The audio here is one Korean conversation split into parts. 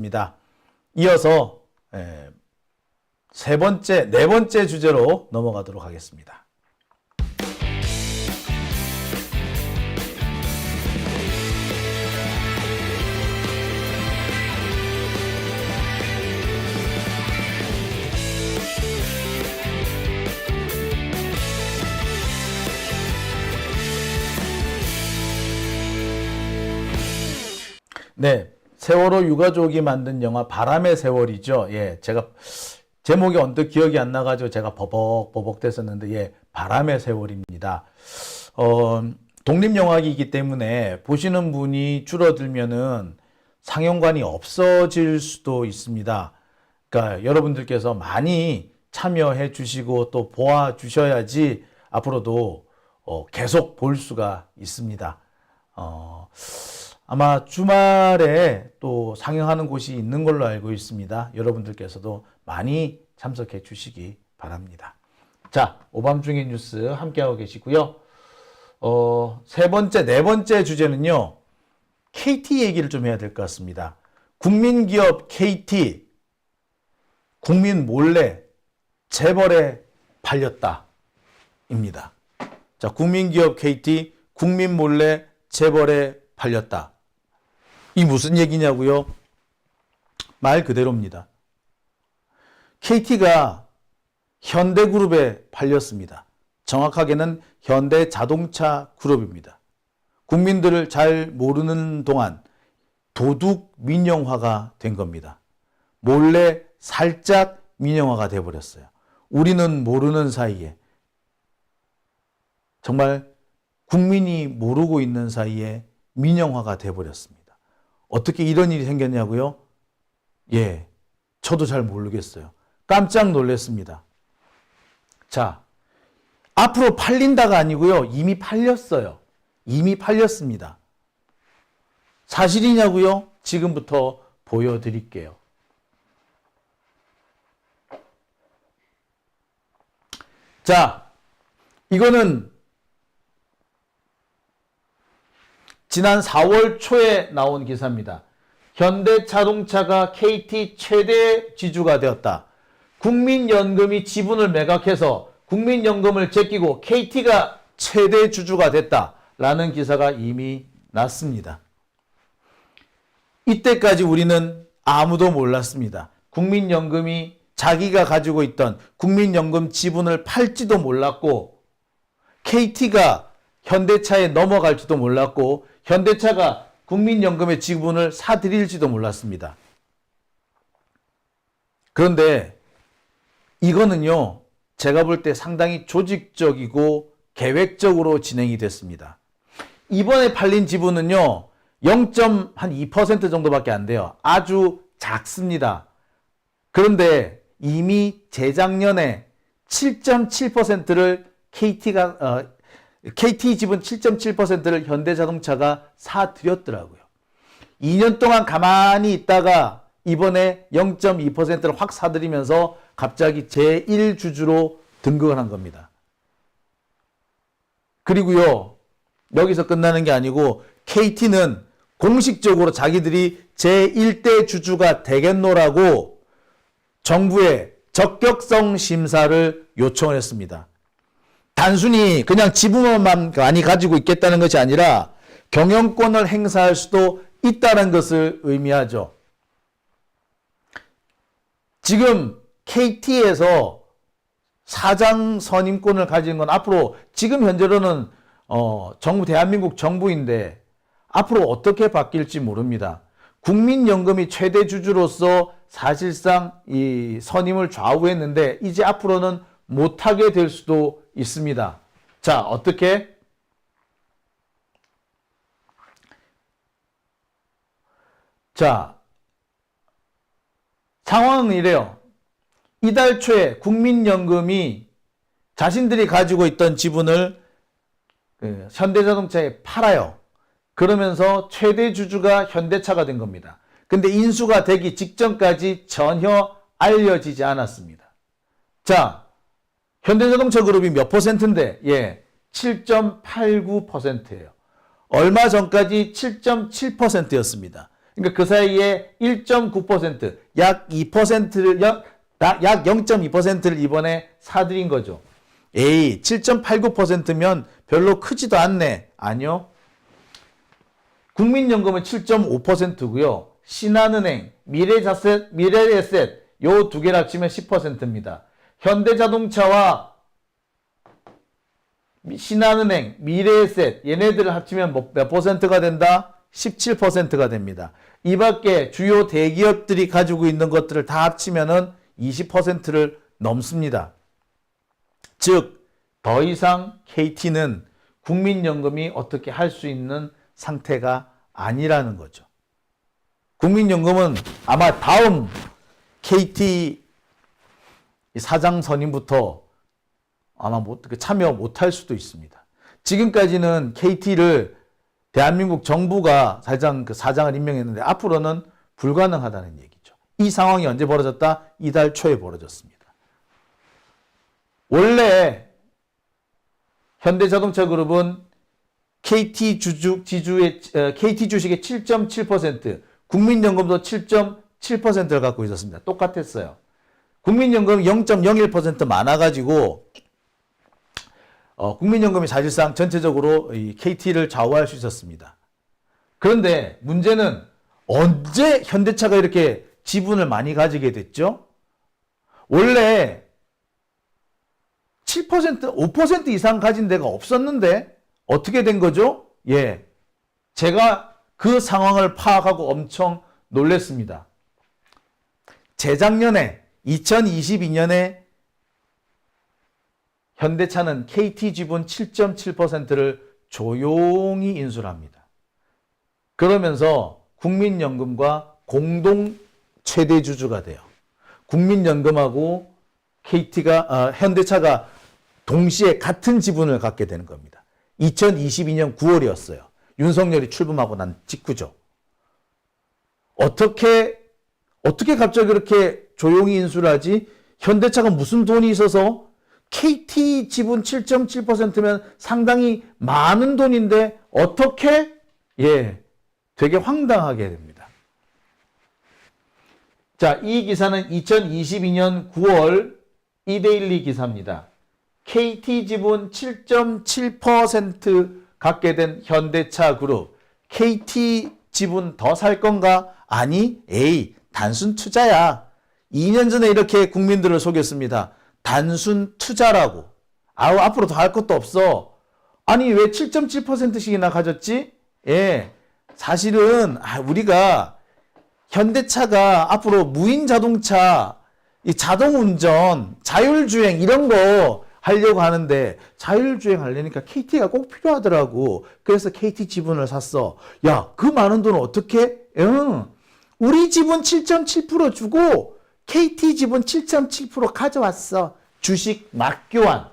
입니다. 이어서 에, 세 번째, 네 번째 주제로 넘어가도록 하겠습니다. 네. 세월호 유가족이 만든 영화 바람의 세월이죠. 예. 제가 제목이 언뜻 기억이 안 나가지고 제가 버벅버벅 됐었는데, 예. 바람의 세월입니다. 어, 독립영화이기 때문에 보시는 분이 줄어들면은 상영관이 없어질 수도 있습니다. 그러니까 여러분들께서 많이 참여해 주시고 또 보아 주셔야지 앞으로도 어, 계속 볼 수가 있습니다. 어, 아마 주말에 또 상영하는 곳이 있는 걸로 알고 있습니다. 여러분들께서도 많이 참석해 주시기 바랍니다. 자, 오밤중의 뉴스 함께하고 계시고요. 어, 세 번째, 네 번째 주제는요. KT 얘기를 좀 해야 될 것 같습니다. 국민기업 KT 국민 몰래 재벌에 팔렸다. 입니다. 자, 국민기업 KT 국민 몰래 재벌에 팔렸다. 이 무슨 얘기냐고요? 말 그대로입니다. KT가 현대그룹에 팔렸습니다. 정확하게는 현대자동차 그룹입니다. 국민들을 잘 모르는 동안 도둑 민영화가 된 겁니다. 몰래 살짝 민영화가 돼 버렸어요. 우리는 모르는 사이에 정말 국민이 모르고 있는 사이에 민영화가 돼 버렸습니다. 어떻게 이런 일이 생겼냐고요? 예. 저도 잘 모르겠어요. 깜짝 놀랐습니다. 자, 앞으로 팔린다가 아니고요. 이미 팔렸어요. 이미 팔렸습니다. 사실이냐고요? 지금부터 보여드릴게요. 자, 이거는 지난 4월 초에 나온 기사입니다. 현대자동차가 KT 최대 지주가 되었다. 국민연금이 지분을 매각해서 국민연금을 제끼고 KT가 최대 주주가 됐다라는 기사가 이미 났습니다. 이때까지 우리는 아무도 몰랐습니다. 국민연금이 자기가 가지고 있던 국민연금 지분을 팔지도 몰랐고 KT가 현대차에 넘어갈지도 몰랐고 현대차가 국민연금의 지분을 사들일지도 몰랐습니다. 그런데 이거는요, 제가 볼 때 상당히 조직적이고 계획적으로 진행이 됐습니다. 이번에 팔린 지분은요, 0.2% 정도밖에 안 돼요. 아주 작습니다. 그런데 이미 재작년에 7.7%를 KT가, 어, KT 지분 7.7%를 현대자동차가 사들였더라고요. 2년 동안 가만히 있다가 이번에 0.2%를 확 사들이면서 갑자기 제1주주로 등극을 한 겁니다. 그리고요, 여기서 끝나는 게 아니고 KT는 공식적으로 자기들이 제1대 주주가 되겠노라고 정부에 적격성 심사를 요청을 했습니다. 단순히 그냥 지분만 많이 가지고 있겠다는 것이 아니라 경영권을 행사할 수도 있다는 것을 의미하죠. 지금 KT에서 사장 선임권을 가진 건 앞으로 지금 현재로는 어, 정부 대한민국 정부인데 앞으로 어떻게 바뀔지 모릅니다. 국민연금이 최대 주주로서 사실상 이 선임을 좌우했는데 이제 앞으로는 못하게 될 수도 있습니다. 자, 어떻게? 자, 상황은 이래요. 이달 초에 국민연금이 자신들이 가지고 있던 지분을 그 현대자동차에 팔아요. 그러면서 최대 주주가 현대차가 된 겁니다. 근데 인수가 되기 직전까지 전혀 알려지지 않았습니다. 자, 현대자동차 그룹이 몇 퍼센트인데, 예, 7.89%예요. 얼마 전까지 7.7%였습니다. 그러니까 그 사이에 1.9%, 약 2%를, 약 0.2%를 이번에 사들인 거죠. 에이, 7.89%면 별로 크지도 않네. 아니요. 국민연금은 7.5%고요. 신한은행, 미래자셋, 미래에셋 요 두 개를 합치면 10%입니다. 현대자동차와 미- 신한은행, 미래에셋 얘네들을 합치면 뭐- 몇 퍼센트가 된다? 17%가 됩니다. 이 밖에 주요 대기업들이 가지고 있는 것들을 다 합치면은 20%를 넘습니다. 즉, 더 이상 KT는 국민연금이 어떻게 할 수 있는 상태가 아니라는 거죠. 국민연금은 아마 다음 KT 사장 선임부터 아마 못, 그 참여 못할 수도 있습니다. 지금까지는 KT를 대한민국 정부가 사장, 그 사장을 임명했는데 앞으로는 불가능하다는 얘기죠. 이 상황이 언제 벌어졌다? 이달 초에 벌어졌습니다. 원래 현대자동차 그룹은 KT 주주, 지주의, 어, KT 주식의 7.7%, 국민연금도 7.7%를 갖고 있었습니다. 똑같았어요. 국민연금 0.01% 많아가지고, 어, 국민연금이 사실상 전체적으로 이 KT를 좌우할 수 있었습니다. 그런데 문제는 언제 현대차가 이렇게 지분을 많이 가지게 됐죠? 원래 7%, 5% 이상 가진 데가 없었는데 어떻게 된 거죠? 예. 제가 그 상황을 파악하고 엄청 놀랬습니다. 재작년에 2022년에 현대차는 KT 지분 7.7%를 조용히 인수를 합니다. 그러면서 국민연금과 공동 최대 주주가 돼요. 국민연금하고 KT가 어, 현대차가 동시에 같은 지분을 갖게 되는 겁니다. 2022년 9월이었어요. 윤석열이 출범하고 난 직후죠. 어떻게 어떻게 갑자기 그렇게 조용히 인수를 하지? 현대차가 무슨 돈이 있어서 KT 지분 7.7%면 상당히 많은 돈인데 어떻게 예 되게 황당하게 됩니다. 자, 이 기사는 2022년 9월 이데일리 기사입니다. KT 지분 7.7% 갖게 된 현대차 그룹. KT 지분 더 살 건가? 아니, 에이, 단순 투자야. 2년 전에 이렇게 국민들을 속였습니다. 단순 투자라고. 아우, 앞으로 더 할 것도 없어. 아니, 왜 7.7%씩이나 가졌지? 예. 사실은, 아, 우리가 현대차가 앞으로 무인 자동차, 이 자동 운전, 자율주행 이런 거 하려고 하는데 자율주행 하려니까 KT가 꼭 필요하더라고. 그래서 KT 지분을 샀어. 야, 그 많은 돈을 어떻게? 응. 우리 지분 7.7% 주고 KT 지분 7.7% 가져왔어. 주식 맞교환.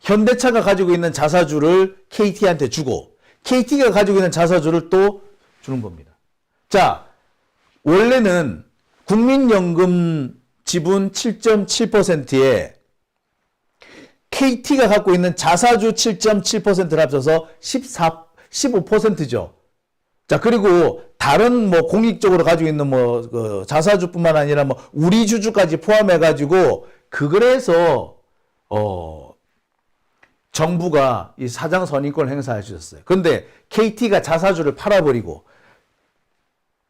현대차가 가지고 있는 자사주를 KT한테 주고 KT가 가지고 있는 자사주를 또 주는 겁니다. 자, 원래는 국민연금 지분 7.7%에 KT가 갖고 있는 자사주 7.7%를 합쳐서 14, 15%죠. 자, 그리고 다른 뭐 공익적으로 가지고 있는 뭐 그 자사주뿐만 아니라 뭐 우리 주주까지 포함해 가지고 그거에서 어 정부가 이 사장 선임권을 행사해 주셨어요. 그런데 KT가 자사주를 팔아버리고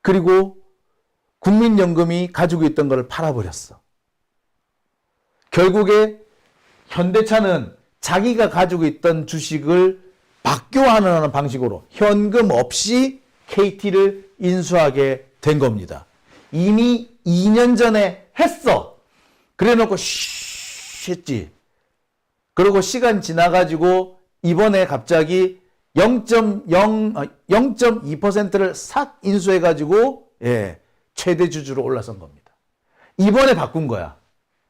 그리고 국민연금이 가지고 있던 것을 팔아버렸어. 결국에 현대차는 자기가 가지고 있던 주식을 박교환하는 방식으로 현금 없이 KT를 인수하게 된 겁니다. 이미 2년 전에 했어. 그래 놓고 쉬 했지. 그리고 시간 지나가지고 이번에 갑자기 0.0, 0.2%를 싹 인수해 가지고, 예, 최대 주주로 올라선 겁니다. 이번에 바꾼 거야.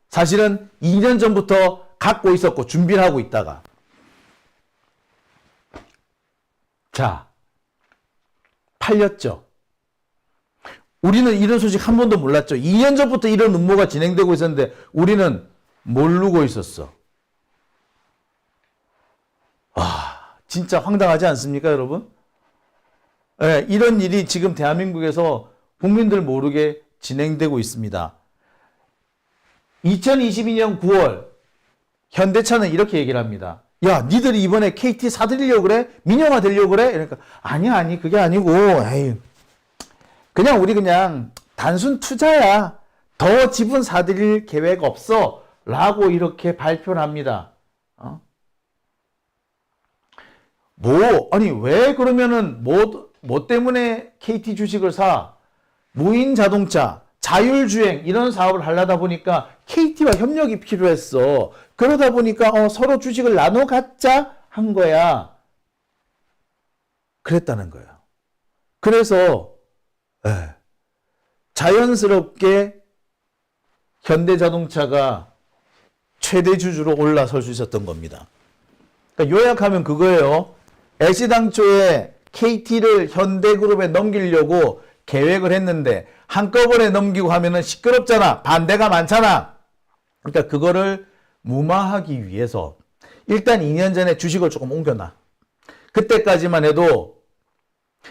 사실은 2년 전부터 갖고 있었고 준비를 하고 있다가. 자, 팔렸죠. 우리는 이런 소식 한 번도 몰랐죠. 2년 전부터 이런 음모가 진행되고 있었는데 우리는 모르고 있었어. 아, 진짜 황당하지 않습니까, 여러분? 예, 이런 일이 지금 대한민국에서 국민들 모르게 진행되고 있습니다. 2022년 9월 현대차는 이렇게 얘기를 합니다. 야, 니들이 이번에 KT 사들이려고 그래? 민영화 되려고 그래? 이러니까 아니 아니 그게 아니고 에이, 그냥 우리 그냥 단순 투자야. 더 지분 사들일 계획 없어. 라고 이렇게 발표를 합니다. 어? 뭐, 아니, 왜 그러면은 뭐, 뭐 때문에 KT 주식을 사? 무인 자동차, 자율주행, 이런 사업을 하려다 보니까 KT와 협력이 필요했어. 그러다 보니까 어, 서로 주식을 나눠 갖자 한 거야. 그랬다는 거예요. 그래서, 예, 자연스럽게 현대자동차가 최대 주주로 올라설 수 있었던 겁니다. 그러니까 요약하면 그거예요. 애시당초에 KT를 현대그룹에 넘기려고 계획을 했는데 한꺼번에 넘기고 하면은 시끄럽잖아. 반대가 많잖아. 그러니까 그거를 무마하기 위해서 일단 2년 전에 주식을 조금 옮겨놔. 그때까지만 해도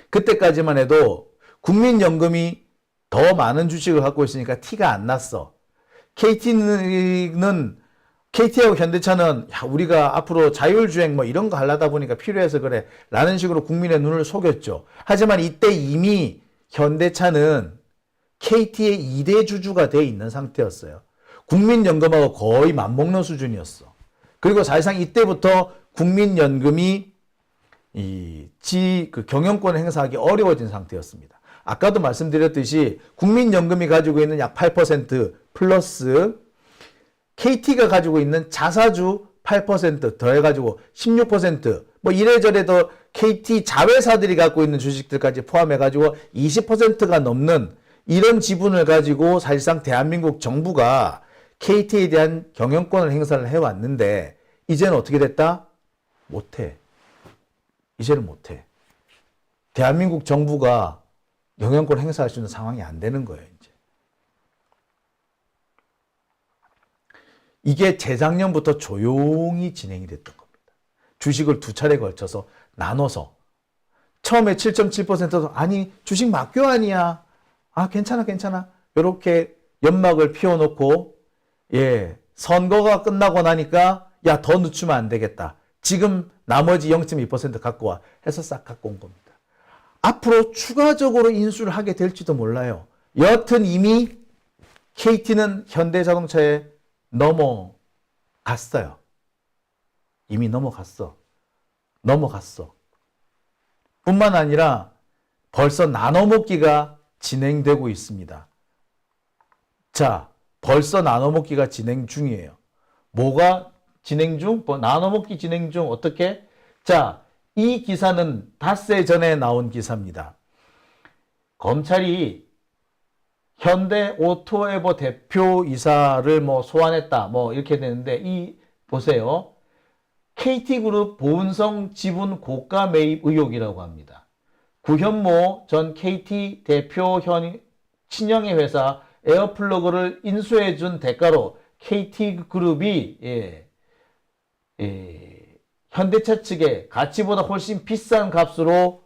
그때까지만 해도 국민연금이 더 많은 주식을 갖고 있으니까 티가 안 났어. KT는 KT하고 현대차는 야, 우리가 앞으로 자율주행 뭐 이런 거 하려다 보니까 필요해서 그래. 라는 식으로 국민의 눈을 속였죠. 하지만 이때 이미 현대차는 KT의 2대 주주가 돼 있는 상태였어요. 국민연금하고 거의 맞먹는 수준이었어. 그리고 사실상 이때부터 국민연금이 이, 지, 그 경영권을 행사하기 어려워진 상태였습니다. 아까도 말씀드렸듯이 국민연금이 가지고 있는 약 8% 플러스 KT가 가지고 있는 자사주 8% 더해가지고 16%뭐 이래저래 더 KT 자회사들이 갖고 있는 주식들까지 포함해가지고 20%가 넘는 이런 지분을 가지고 사실상 대한민국 정부가 KT에 대한 경영권을 행사를 해왔는데 이제는 어떻게 됐다? 못해. 이제는 못해. 대한민국 정부가 영향권 행사할 수 있는 상황이 안 되는 거예요, 이제. 이게 재작년부터 조용히 진행이 됐던 겁니다. 주식을 두 차례 걸쳐서 나눠서 처음에 7.7%도 아니 주식 막교 아니야. 아 괜찮아 괜찮아. 이렇게 연막을 피워놓고 예 선거가 끝나고 나니까 야 더 늦추면 안 되겠다. 지금 나머지 0.2% 갖고 와 해서 싹 갖고 온 겁니다. 앞으로 추가적으로 인수를 하게 될지도 몰라요. 여튼 이미 KT는 현대자동차에 넘어갔어요. 이미 넘어갔어. 넘어갔어. 뿐만 아니라 벌써 나눠 먹기가 진행되고 있습니다. 자, 벌써 나눠먹기가 진행 중이에요. 뭐가 진행 중? 뭐 나눠먹기 진행 중. 어떻게? 자, 이 기사는 닷새 전에 나온 기사입니다. 검찰이 현대 오토에버 대표 이사를 뭐 소환했다. 뭐 이렇게 되는데 이 보세요. KT그룹 보은성 지분 고가 매입 의혹이라고 합니다. 구현모 전 KT 대표 현 친형의 회사 에어플러그를 인수해 준 대가로 KT그룹이 예, 예, 현대차 측에 가치보다 훨씬 비싼 값으로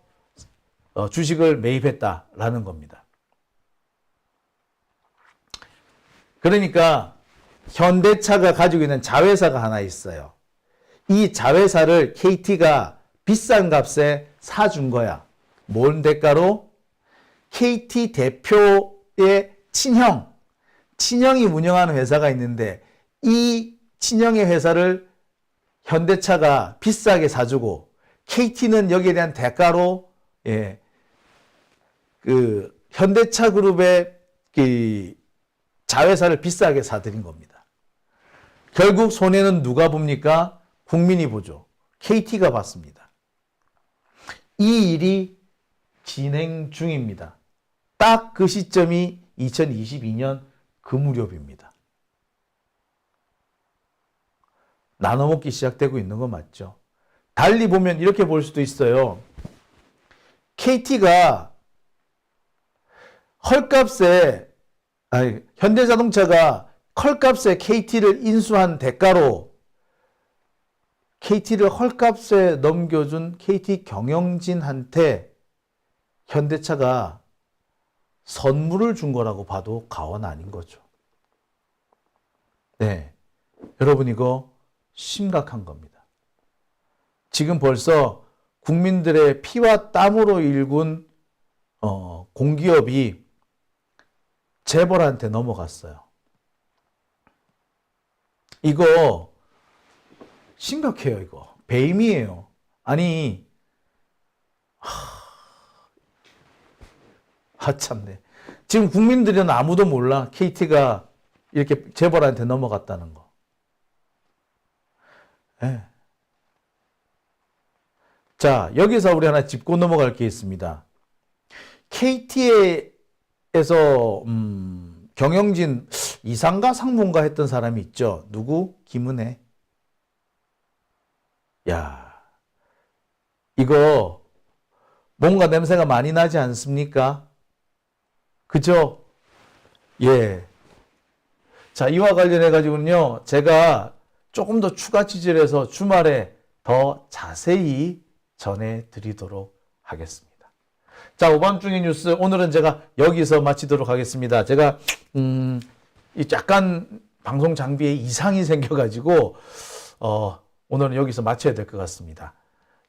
어, 주식을 매입했다라는 겁니다. 그러니까 현대차가 가지고 있는 자회사가 하나 있어요. 이 자회사를 KT가 비싼 값에 사준 거야. 뭔 대가로? KT 대표의 친형, 친형이 운영하는 회사가 있는데 이 친형의 회사를 현대차가 비싸게 사주고 KT는 여기에 대한 대가로 예, 그 현대차 그룹의 그 자회사를 비싸게 사들인 겁니다. 결국 손해는 누가 봅니까? 국민이 보죠. KT가 받습니다. 이 일이 진행 중입니다. 딱 그 시점이 2022년 그 무렵입니다. 나눠먹기 시작되고 있는 거 맞죠? 달리 보면 이렇게 볼 수도 있어요. KT가 헐값에 아니, 현대자동차가 컬값에 KT를 인수한 대가로 KT를 헐값에 넘겨준 KT 경영진한테 현대차가 선물을 준 거라고 봐도 과언 아닌 거죠. 네. 여러분 이거 심각한 겁니다. 지금 벌써 국민들의 피와 땀으로 일군 어, 공기업이 재벌한테 넘어갔어요. 이거 심각해요, 이거. 배임이에요. 아니, 하, 참네. 지금 국민들은 아무도 몰라. KT가 이렇게 재벌한테 넘어갔다는 거. 예. 자, 여기서 우리 하나 짚고 넘어갈 게 있습니다. KT에서 음, 경영진 이상가 상무인가 했던 사람이 있죠. 누구? 김은혜. 야, 이거 뭔가 냄새가 많이 나지 않습니까? 그죠? 예. 자, 이와 관련해 가지고는요, 제가 조금 더 추가 취재를 해서 주말에 더 자세히 전해드리도록 하겠습니다. 자, 오밤중의 뉴스 오늘은 제가 여기서 마치도록 하겠습니다. 제가 음, 이 약간 방송 장비에 이상이 생겨가지고 어, 오늘은 여기서 마쳐야 될 것 같습니다.